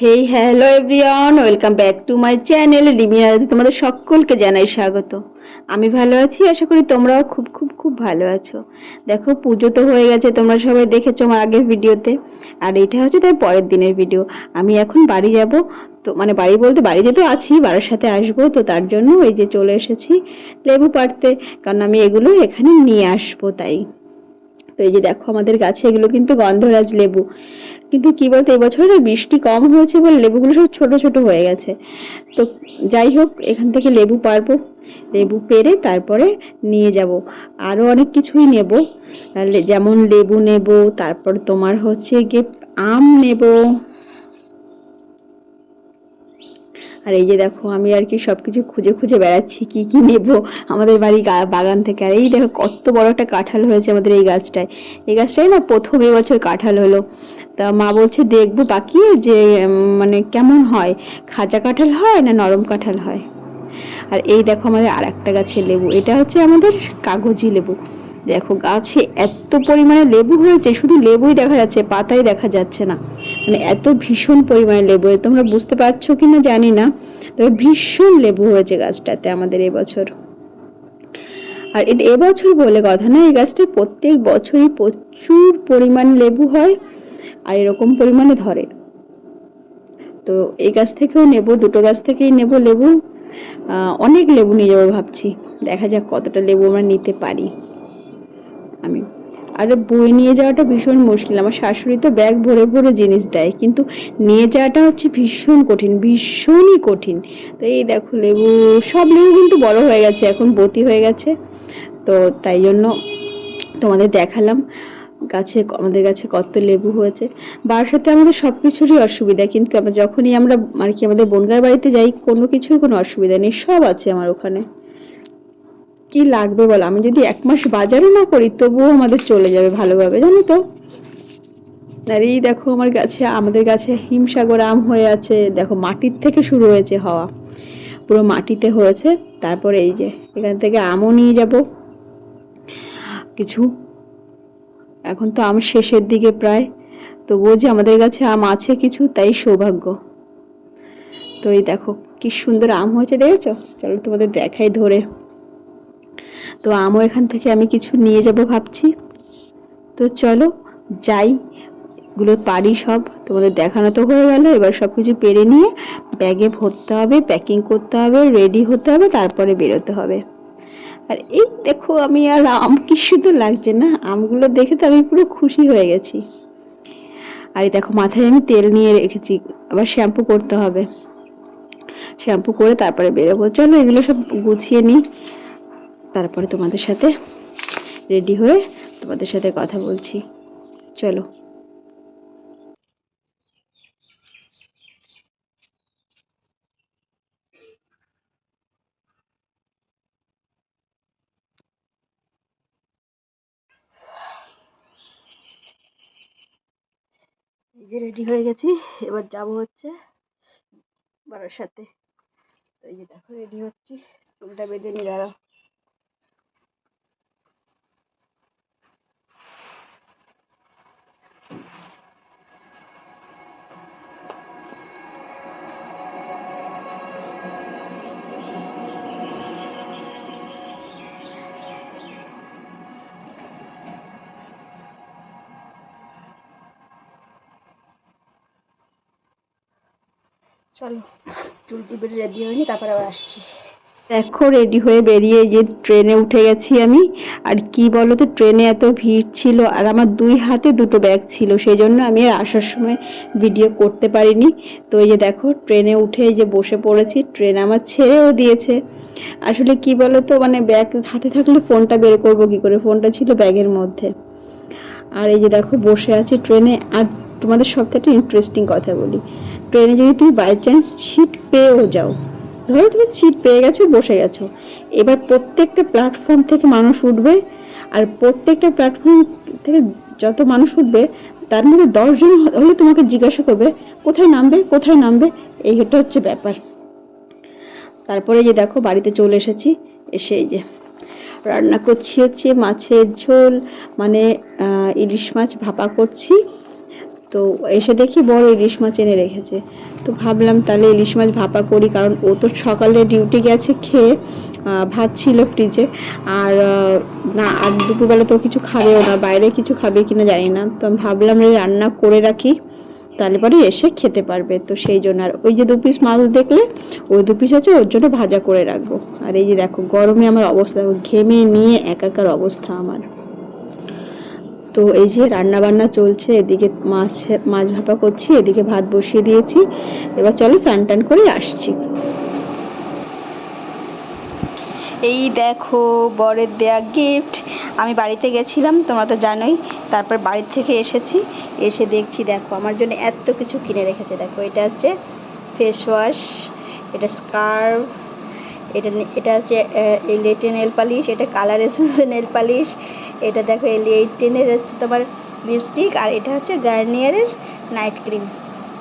Hey hello everyone welcome back to my channel Limia তোমাদের সকলকে জানাই স্বাগত। আমি ভালো আছি, আশা করি তোমরাও খুব খুব খুব ভালো আছো। দেখো, পুজো তো হয়ে গেছে, তোমরা সবাই দেখেছ আমার আগের ভিডিওতে। আর এটা হচ্ছে তার পরের দিনের ভিডিও। আমি এখন বাড়ি যাব, তো মানে বাড়ি বলতে বাড়িতে তো আছি, বাড়ির সাথে আসব, তো তার জন্য এই যে চলে এসেছি লেবু পাড়তে। কারণ আমি এগুলো এখানে নিয়ে আসব তাই। তো এই যে দেখো আমাদের গাছে এগুলো কিন্তু গন্ধরাজ লেবু। কিন্তু কি বলতো এবছর বৃষ্টি কম হয়েছে বলে লেবুগুলো সব ছোট ছোট হয়ে গেছে। তো যাই হোক, এখান থেকে লেবু পারব, লেবু পেরে তারপরে নিয়ে যাব। আরও অনেক কিছুই নেব। যেমন লেবু নেব, তারপর তোমার হচ্ছে গিয়ে আম নেব। আর এই যে দেখো, আমি আর কি সবকিছু খুঁজে খুঁজে বেড়াচ্ছি, কি কি নেব আমাদের বাড়ি বাগান থেকে। আর এই দেখো, কত বড় একটা কাঁঠাল হয়েছে আমাদের এই গাছটায়। এই গাছটায় না প্রথম এবছর কাঁঠাল হলো। তা মা বলছে, দেখব বাকি যে মানে কেমন হয়। খাঁচা কাঁঠাল হয় না নরম কাঁঠাল হয়? আর এই দেখো আমাদের আর একটা গাছের লেবু। এটা হচ্ছে আমাদের কাগজি লেবু। দেখো গাছে এত পরিমাণে লেবু হয়েছে, শুধু লেবুই দেখা যাচ্ছে, পাতাই দেখা যাচ্ছে না। মানে এত ভীষণ পরিমাণে লেবু। তোমরা বুঝতে পারছ কি না জানি না, তবে ভীষণ লেবু হয়েছে গাছটাতে আমাদের এবছর আর এবছর বলে কথা না, এই গাছটা প্রত্যেক বছরই প্রচুর পরিমাণ লেবু হয়। আর এরকম পরিমাণে ধরে। তো এই গাছ থেকেও নেব, দুটো গাছ থেকেই নেব লেবু। অনেক লেবু নিয়ে যাব ভাবছি। দেখা যাক কতটা লেবু আমরা নিতে পারি। আমি আর বই নিয়ে যাওয়াটা ভীষণ মুশকিল। আমার শাশুড়ি তো ব্যাগ ভরে ভরে জিনিস দেয়, কিন্তু নিয়ে যাওয়াটা হচ্ছে ভীষণ কঠিন, ভীষণই কঠিন। তো এই দেখো লেবু, সব লেবু কিন্তু বড় হয়ে গেছে, এখন বতি হয়ে গেছে। তো তাই জন্য তোমাদের দেখালাম। গাছে আমাদের গাছে কত লেবু হয়েছে। বারাসাতে আমাদের সব কিছুরই অসুবিধা, কিন্তু আমরা যখনই আমরা আর কি আমাদের বনগার বাড়িতে যাই, কোনো কিছুই কোনো অসুবিধা নেই, সব আছে আমার ওখানে। কি লাগবে বল? আমি যদি এক মাস বাজারও না করি, তবুও আমাদের চলে যাবে ভালোভাবে, জানো তো। আর এই দেখো আমার গাছে, আমাদের গাছে হিমসাগর আম হয়ে আছে। দেখো মাটির থেকে শুরু হয়েছে হওয়া। পুরো মাটিতে হয়েছে। তারপরে এই যে, এখান থেকে আমও নিয়ে যাব। কিছু এখন তো আম শেষের দিকে প্রায়। তবুও যে আমাদের কাছে আম আছে কিছু, তাই সৌভাগ্য। তো এই দেখো, কি সুন্দর আম হয়েছে, দেখেছ? চলো তোমাদের দেখাই ধরে। তো আমও এখান থেকে আমি কিছু নিয়ে যাব ভাবছি। তো চলো যাই, গুলো পারি সব। তোমাদের দেখানো তো হয়ে গেল, এবার সব কিছু পেরে নিয়ে ব্যাগে ভরতে হবে প্যাকিং করতে হবে রেডি হতে হবে, তারপরে বেরোতে হবে। আর এই দেখো আমি আর আম কি শুধু লাগছে না? আমগুলো দেখে তো আমি পুরো খুশি হয়ে গেছি। আর এই দেখো, মাথায় আমি তেল নিয়ে রেখেছি, আবার শ্যাম্পু করতে হবে। শ্যাম্পু করে তারপরে বেরোবো। চলো এগুলো সব গুছিয়ে নিই। তারপরে তোমাদের সাথে রেডি হয়ে তোমাদের সাথে কথা বলছি। চলো এই যে রেডি হয়ে গেছি, এবার যাব হচ্ছে বাবার সাথে এই যে দেখো রেডি হচ্ছি। চুলটা বেঁধে নিয়ে দাঁড়াও। চলো রেডি হয়নি তারপরে আবার আসছি। দেখো, রেডি হয়ে বেরিয়ে যে ট্রেনে উঠে গেছি আমি। আর কি বলো তো ট্রেনে এত ভিড় ছিল, আর আমার দুই হাতে দুটো ব্যাগ ছিল সেই জন্য আমি আর আসার সময় ভিডিও করতে পারিনি। তো এই যে দেখো, ট্রেনে উঠে যে বসে পড়েছি, ট্রেন আমার ছেড়েও দিয়েছে। আসলে কি বলো তো মানে ব্যাগ হাতে থাকলে ফোনটা বের করব কি করে? ফোনটা ছিল ব্যাগের মধ্যে। আর এই যে দেখো, বসে আছি ট্রেনে। আর তোমাদের সবথেকে ইন্টারেস্টিং কথা বলি ট্রেনে যদি তুমি বাই চান্স সিট পেয়েও যাও, ধরো তুমি সিট পেয়ে গেছো, বসে গেছো। এবার প্রত্যেকটা প্ল্যাটফর্ম থেকে মানুষ উঠবে, আর প্রত্যেকটা প্ল্যাটফর্ম থেকে যত মানুষ উঠবে, তার মধ্যে দশজন হলে তোমাকে জিজ্ঞাসা করবে, কোথায় নামবে কোথায় নামবে, এই এটা হচ্ছে ব্যাপার। তারপরে যে দেখো, বাড়িতে চলে এসেছি, এসে যে রান্না করছি হচ্ছে মাছের ঝোল মানে ইলিশ মাছ ভাপা করছি। তো এসে দেখি বড় ইলিশ মাছ এনে রেখেছে। তো ভাবলাম তাহলে ইলিশ মাছ ভাপা করি, কারণ ও তো সকালে ডিউটি গেছে খেয়ে ভাত ছিল ফ্রিজে আর না, আর দুপুরবেলা তো কিছু খাবেও না, বাইরে কিছু খাবে কিনা জানি না। তো আমি ভাবলাম রান্না করে রাখি, তাহলে পরে এসে খেতে পারবে। তো সেই জন্য আর ওই যে দু পিস মাছ দেখলে, ওই দু পিস আছে, ওর জন্য ভাজা করে রাখব। আর এই যে দেখো, গরমে আমার অবস্থা, ঘেমে নিয়ে একাকার অবস্থা আমার। তো এই যে রান্না বান্না চলছে, এদিকে মাছ মাছ ভাপা করছি, এদিকে ভাত বসিয়ে দিয়েছি। এবার চলো স্নান করে আসছি। এই দেখো, বরের দেয়া গিফট আমি বাড়িতে গেছিলাম, তোমরা তো জানোই। তারপর বাড়ির থেকে এসেছি। এসে দেখছি, দেখো, আমার জন্য এত কিছু কিনে রেখেছে। দেখো, এটা হচ্ছে ফেস ওয়াশ এটা স্কার্ফ এটা এটা হচ্ছে এলিয়েটে নেল পালিশ, এটা কালার এসেন্স নেল পালিশ, এটা দেখো এলিয়েটেনের হচ্ছে তোমার লিপস্টিক, আর এটা হচ্ছে গার্নিয়ারের নাইট ক্রিম।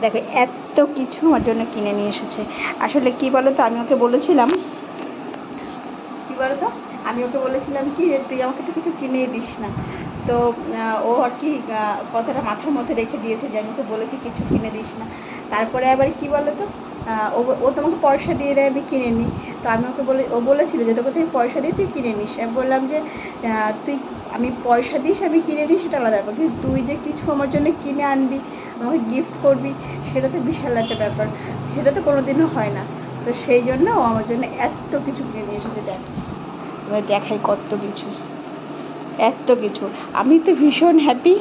দেখো, এত কিছু আমার জন্য কিনে নিয়ে এসেছে। আসলে কি বলো তো আমি ওকে বলেছিলাম, কি বলো তো আমি ওকে বলেছিলাম কি যে, তুই আমাকে তো কিছু কিনেই দিস না। তো ও আর কি কথাটা মাথার মধ্যে রেখে দিয়েছে যে, আমি তো বলেছি কিছু কিনে দিস না। তারপরে আবার কি বলো তো ও তোমাকে পয়সা দিয়ে দেয়, আমি কিনে নিই। তো আমি ওকে বলে, ও বলেছিল যে, তোকে তুই পয়সা দিয়ে তুই কিনে নিস। আমি বললাম যে তুই, আমি পয়সা দিস, আমি কিনে নিই সেটা আলাদা ব্যাপার। কিন্তু তুই যে কিছু আমার জন্য কিনে আনবি, আমাকে গিফট করবি, সেটা তো বিশাল একটা ব্যাপার। সেটা তো কোনোদিনও হয় না। তো সেই জন্য ও আমার জন্য এত কিছু কিনে নিয়ে এসেছে, দেখ। এবার দেখাই কত কিছু। এত কিছু। আমি তো ভীষণ হ্যাপি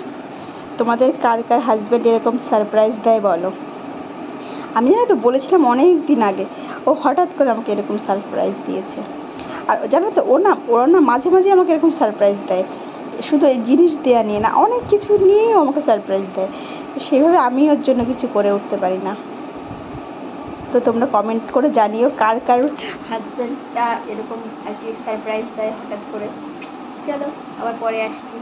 তোমাদের কার কার হাজব্যান্ড এরকম সারপ্রাইজ দেয় বলো? আমি জানো তো বলেছিলাম অনেক দিন আগে, ও হঠাৎ করে আমাকে এরকম সারপ্রাইজ দিয়েছে। আর জানো তো, ও না, ওরা না মাঝে মাঝে আমাকে এরকম সারপ্রাইজ দেয়। শুধু এই জিনিস দেওয়া নিয়ে না, অনেক কিছু নিয়েই আমাকে সারপ্রাইজ দেয়। সেইভাবে আমি ওর জন্য কিছু করে উঠতে পারি না। তো তোমরা কমেন্ট করে জানিও কার কার হাজব্যান্ডটা এরকম আর কি সারপ্রাইজ দেয় হঠাৎ করে। চলো, আবার পরে আসছি।